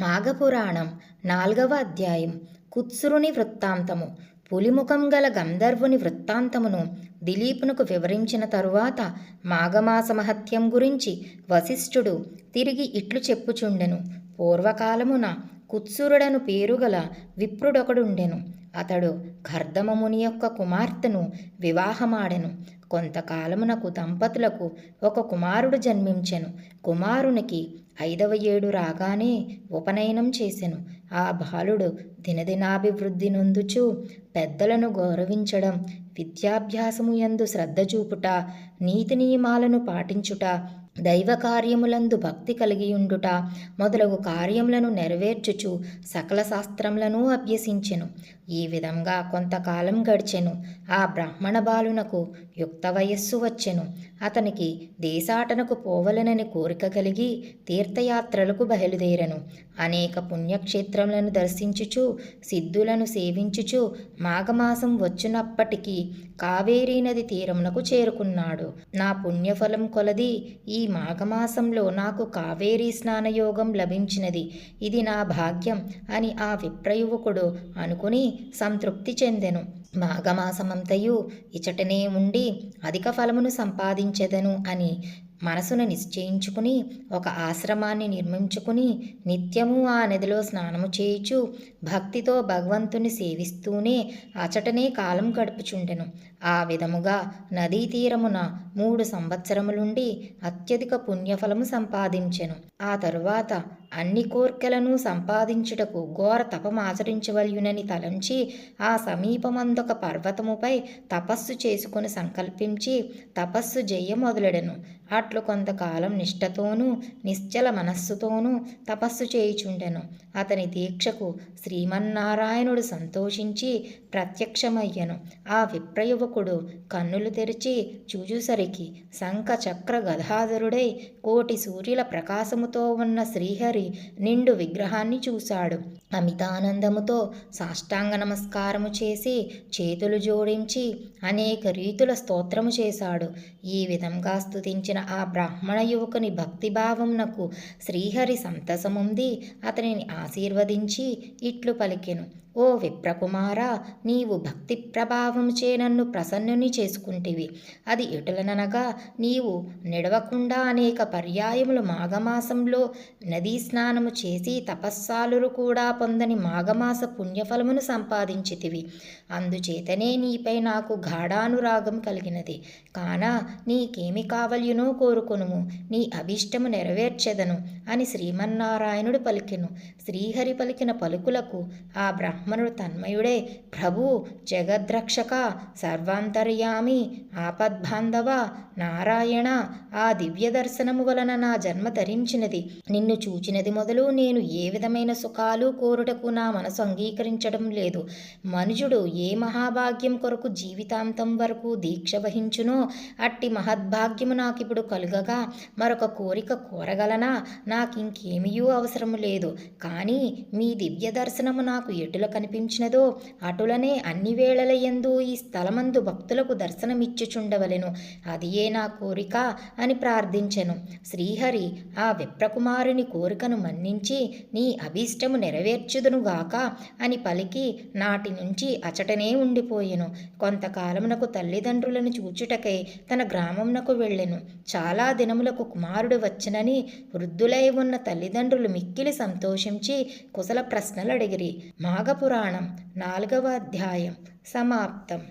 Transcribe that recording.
మాఘపురాణం నాల్గవ అధ్యాయం. కుత్సురుని వృత్తాంతము. పులిముఖం గల గంధర్వుని వృత్తాంతమును దిలీపునకు వివరించిన తరువాత మాఘమాస మహత్యం గురించి వశిష్ఠుడు తిరిగి ఇట్లు చెప్పుచుండెను. పూర్వకాలమున కుత్సురుడను పేరుగల విప్రుడొకడుండెను. అతడు కర్దమముని యొక్క కుమార్తెను వివాహమాడెను. కొంతకాలమునకు దంపతులకు ఒక కుమారుడు జన్మించెను. కుమారునికి ఐదవ ఏడు రాగానే ఉపనయనం చేసెను. ఆ బాలుడు దినదినాభివృద్ధి నొందుచు పెద్దలను గౌరవించడం విద్యాభ్యాసము యందు శ్రద్ధ చూపుట నీతి నియమాలను పాటించుట దైవ కార్యములందు భక్తి కలిగియుండుట మొదలగు కార్యములను నెరవేర్చుచు సకల శాస్త్రములను అభ్యసించెను. ఈ విధంగా కొంతకాలం గడిచెను. ఆ బ్రాహ్మణ బాలునకు యుక్త వయస్సు వచ్చెను. అతనికి దేశాటనకు పోవలనని కోరిక కలిగి తీర్థయాత్రలకు బయలుదేరను. అనేక పుణ్యక్షేత్రములను దర్శించుచు సిద్ధులను సేవించుచు మాఘమాసం వచ్చినప్పటికీ కావేరీ నది తీరమునకు చేరుకున్నాడు. నా పుణ్యఫలం కొలది ఈ మాఘమాసంలో నాకు కావేరీ స్నానయోగం లభించినది. ఇది నా భాగ్యం అని ఆ విప్రయువకుడు అనుకుని సంతృప్తి చెందెను. మాఘమాసమంతయు ఇచటనే ఉండి అధిక ఫలమును సంపాదించెదను అని మనసును నిశ్చయించుకుని ఒక ఆశ్రమాన్ని నిర్మించుకుని నిత్యము ఆ నదిలో స్నానము చేయుచు భక్తితో భగవంతుని సేవిస్తూనే అచటనే కాలం గడుపుచుండెను. ఆ విధముగా నదీ తీరమున మూడు సంవత్సరములుండి అత్యధిక పుణ్యఫలము సంపాదించెను. ఆ తరువాత అన్ని కోర్కెలను సంపాదించుటకు ఘోర తపమాచరించవలయునని తలంచి ఆ సమీపమందొక పర్వతముపై తపస్సు చేసుకుని సంకల్పించి తపస్సు జయ మొదలెడెను. అట్లు కొంతకాలం నిష్ఠతోనూ నిశ్చల మనస్సుతోనూ తపస్సు చేయుచుండెను. అతని దీక్షకు శ్రీమన్నారాయణుడు సంతోషించి ప్రత్యక్షమయ్యను. ఆ విప్రయువకుడు కన్నులు తెరిచి చూచుసరికి శంఖ చక్ర గదాధరుడై కోటి సూర్యుల ప్రకాశముతో ఉన్న శ్రీహరి నిండు విగ్రహాన్ని చూశాడు. అమితానందముతో సాష్టాంగ నమస్కారము చేసి చేతులు జోడించి అనేక రీతుల స్తోత్రము చేశాడు. ఈ విధంగా స్తుతించిన ఆ బ్రాహ్మణ యువకుని భక్తిభావంనకు శ్రీహరి సంతసముంది. అతనిని ఆశీర్వదించి ఇట్లు పలికెను. ఓ విప్రకుమారా నీవు భక్తి ప్రభావముచే నన్ను ప్రసన్నుని చేసుకుంటివి. అది ఎటులననగా నీవు నిడవకుండా అనేక పర్యాయములు మాఘమాసంలో నదీ స్నానము చేసి తపస్సాలురు కూడా పొందని మాఘమాస పుణ్యఫలమును సంపాదించితివి. అందుచేతనే నీపై నాకు గాఢానురాగం కలిగినది. కాన నీకేమి కావల్యునో కోరుకొనుము. నీ అభిష్టము నెరవేర్చెదను అని శ్రీమన్నారాయణుడు పలికెను. శ్రీహరి పలికిన పలుకులకు ఆ బ్రాహ్మణుడు తన్మయుడే ప్రభు జగద్రక్షక సర్వాంతర్యామి ఆపద్బాంధవ నారాయణ ఆ దివ్య దర్శనము వలన నా జన్మ ధరించినది. నిన్ను చూచినది మొదలు నేను ఏ విధమైన సుఖాలు కోరుటకు నా మనసు అంగీకరించడం లేదు. మనుషుడు ఏ మహాభాగ్యం కొరకు జీవితాంతం వరకు దీక్ష వహించునో అట్టి మహద్భాగ్యము నాకిప్పుడు కలుగగా మరొక కోరిక కోరగలనా? నాకింకేమీ అవసరము లేదు. కానీ మీ దివ్య దర్శనము నాకు ఎటుల కనిపించినదో అటులనే అన్ని వేళల యందు ఈ స్థలమందు భక్తులకు దర్శనమిచ్చుచుండవలెను. అదియే నా కోరిక అని ప్రార్థించెను. శ్రీహరి ఆ విప్రకుమారుని కోరికను మన్నించి నీ అభీష్టము నెరవేర్చుదునుగాక అని పలికి నాటి నుంచి అచటనే ఉండిపోయెను. కొంతకాలమునకు తల్లిదండ్రులను చూచుటకై తన గ్రామమునకు వెళ్ళెను. చాలా దినములకు కుమారుడు వచ్చినని వృద్ధులై ఉన్న తల్లిదండ్రులు మిక్కిలి సంతోషించి కుశల ప్రశ్నలు అడిగిరి మహాపురాణం నాలుగవ అధ్యాయం. సమాప్తం.